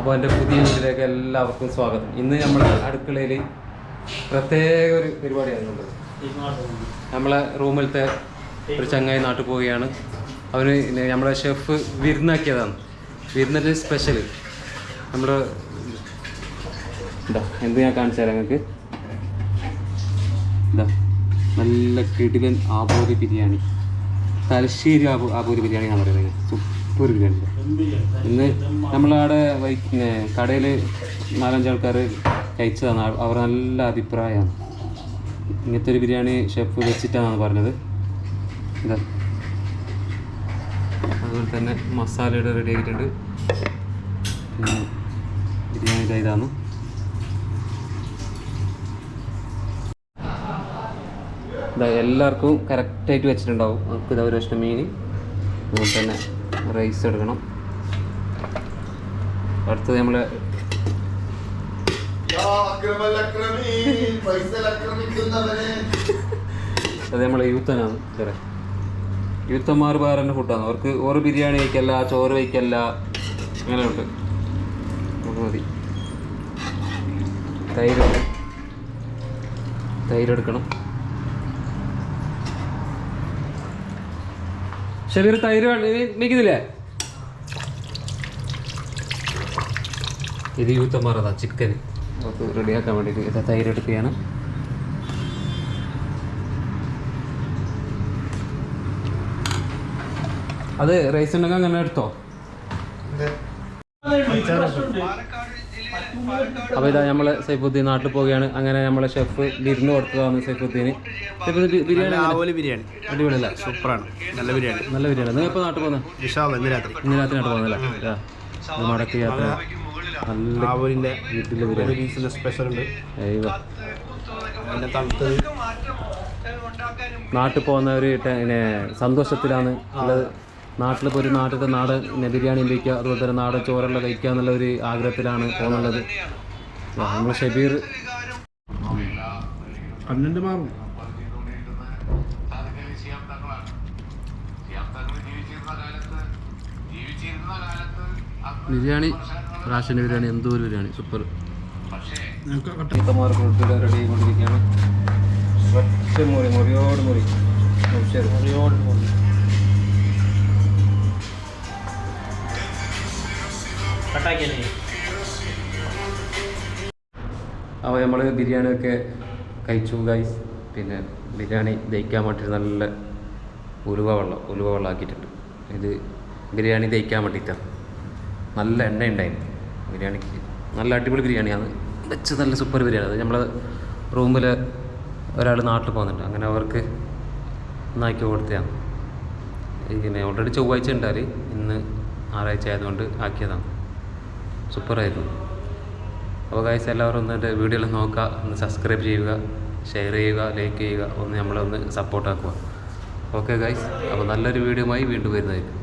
അപ്പോൾ എന്റെ പുതിയ വീട്ടിലേക്ക് എല്ലാവർക്കും സ്വാഗതം. ഇന്ന് നമ്മുടെ അടുക്കളയിൽ പ്രത്യേക ഒരു പരിപാടിയായിരുന്നുള്ളത് നമ്മളെ റൂമിലത്തെ ഒരു ചങ്ങായി നാട്ടിൽ പോവുകയാണ്. അവന് നമ്മളെ ഷെഫ് വിരുന്നാക്കിയതാണ്. വിരുന്നിന്റെ സ്പെഷ്യൽ നമ്മൾ എന്താ എന്ത് ഞാൻ കാണിച്ചു തരാം നിങ്ങൾക്ക്? എന്താ നല്ല കിടിലൻ ആബൂരി ബിരിയാണി. തലശ്ശേരി ആബൂ ആബൂരി ബിരിയാണി എന്നാണ് പറയുന്നത്. സൂപ്പർ ബിരിയാണി ഇന്ന് നമ്മളവിടെ പിന്നെ കടയിൽ നാലഞ്ച് ആൾക്കാർ കഴിച്ചതാണ്. അവർ നല്ല അഭിപ്രായമാണ് ഇങ്ങനത്തെ ഒരു ബിരിയാണി ഷെഫ് വെച്ചിട്ടാണ് പറഞ്ഞത്. എന്താ അതുപോലെ തന്നെ മസാലയുടെ റെഡി ആയിട്ടുണ്ട്. പിന്നെ ബിരിയാണി ഇതാ ഇതാണ് ഇതാ എല്ലാവർക്കും കറക്റ്റായിട്ട് വെച്ചിട്ടുണ്ടാവും. നമുക്ക് ഇതാ ഒരു കഷ്ണം മീൻ. അതുപോലെ തന്നെ റൈസ് എടുക്കണം. അടുത്തത് നമ്മൾ അത് നമ്മളെ യൂത്തനാണ് ചെറിയ യൂത്തന്മാർ വേറെ ഫുഡാണ് അവർക്ക് ഓറ് ബിരിയാണി വയ്ക്കല്ല ചോറ് വയ്ക്കല്ല അങ്ങനെയുണ്ട്. നമുക്ക് മതി. തൈര് തൈര് എടുക്കണം. ഷബീർ തൈര് മിക്കുന്നില്ലേ ഇത് യൂത്തന്മാർ അതാ ചിക്കൻ നമുക്ക് റെഡിയാക്കാൻ വേണ്ടിയിട്ട് ഇത് തൈര് എടുക്കുകയാണ്. അത് റൈസ് ഉണ്ടെങ്കിൽ അങ്ങനെ എടുത്തോ? അപ്പോൾ ഇതാ നമ്മൾ സൈഫുദ്ദീൻ നാട്ടിൽ പോവുകയാണ്. അങ്ങനെ നമ്മളെ ഷെഫ് വിരുന്ന് കൊടുത്തതാണ് സൈഫുദ്ദീന്. സൈഫുദ്ദീൻ ബിരിയാണി? ആവോലി ബിരിയാണി. അടിപൊളിയല്ല? സൂപ്പറാണ്. നല്ല ബിരിയാണി. നല്ല ബിരിയാണി. നിങ്ങൾ ഇപ്പോൾ നാട്ടിൽ പോകുന്നത് ഇന്ന് രാത്രി. ഇന്ന് രാത്രി നാട്ടിൽ പോകുന്നല്ലേ മടക്കി യാത്ര. നല്ല ആവോലിന്റെ വീട്ടിലെ ബിരിയാണി. സ്പെഷ്യൽ ഉണ്ട്. തണുത്തത്. നാട്ടിൽ പോകുന്ന ഒരു സന്തോഷത്തിലാണ് ഉള്ളത്. നാട്ടിൽ ഇപ്പോൾ ഒരു നാട്ടിലത്തെ നാട് ബിരിയാണി കഴിക്കുക അതുപോലെ തന്നെ നാടൻ ചോറെല്ലാം കഴിക്കുക എന്നുള്ള ഒരു ആഗ്രഹത്തിലാണ് പോകുന്നുള്ളത് നമ്മൾ ഷബീർ പന്ത്രണ്ട് മാറും ബിരിയാണി റാഷന്റെ ബിരിയാണി എന്തോ ഒരു ബിരിയാണി സൂപ്പർ ഫുഡ് റെഡി ആയിക്കൊണ്ടിരിക്കുകയാണ് ഒറ്റ മുറി മുറിയോട് മുറി മുറിച്ചത് അപ്പോൾ നമ്മൾ ബിരിയാണിയൊക്കെ കഴിച്ചു ഗൈസ് പിന്നെ ബിരിയാണി ദഹിക്കാൻ വേണ്ടിയിട്ട് നല്ല ഉലുവ വെള്ളം ഉലുവ വെള്ളം ആക്കിയിട്ടുണ്ട്. ഇത് ബിരിയാണി ദഹിക്കാൻ വേണ്ടിയിട്ടാണ് നല്ല എണ്ണ ഉണ്ടായിരുന്നു. ബിരിയാണിക്ക് നല്ല അടിപൊളി ബിരിയാണിയാണ് വെച്ച് നല്ല സൂപ്പർ ബിരിയാണി. അത് നമ്മൾ റൂമിൽ ഒരാൾ നാട്ടിൽ പോകുന്നുണ്ട്. അങ്ങനെ അവർക്ക് ഒന്നാക്കി കൊടുത്തതാണ്. ഇങ്ങനെ ഓൾറെഡി ചൊവ്വാഴ്ച ഉണ്ടാൽ ഇന്ന് ഞായറാഴ്ച ആയതുകൊണ്ട് ആക്കിയതാണ്. സൂപ്പറായിരുന്നു. അപ്പോൾ ഗൈസ് എല്ലാവരും ഒന്ന് എന്റെ വീഡിയോ എല്ലാം നോക്കുക ഒന്ന് സബ്സ്ക്രൈബ് ചെയ്യുക ഷെയർ ചെയ്യുക ലൈക്ക് ചെയ്യുക ഒന്ന് നമ്മളെ ഒന്ന് സപ്പോർട്ടാക്കുക ഓക്കെ ഗൈസ് അപ്പോൾ നല്ലൊരു വീഡിയോ ആയി വീണ്ടും വരുന്നതായിരിക്കും.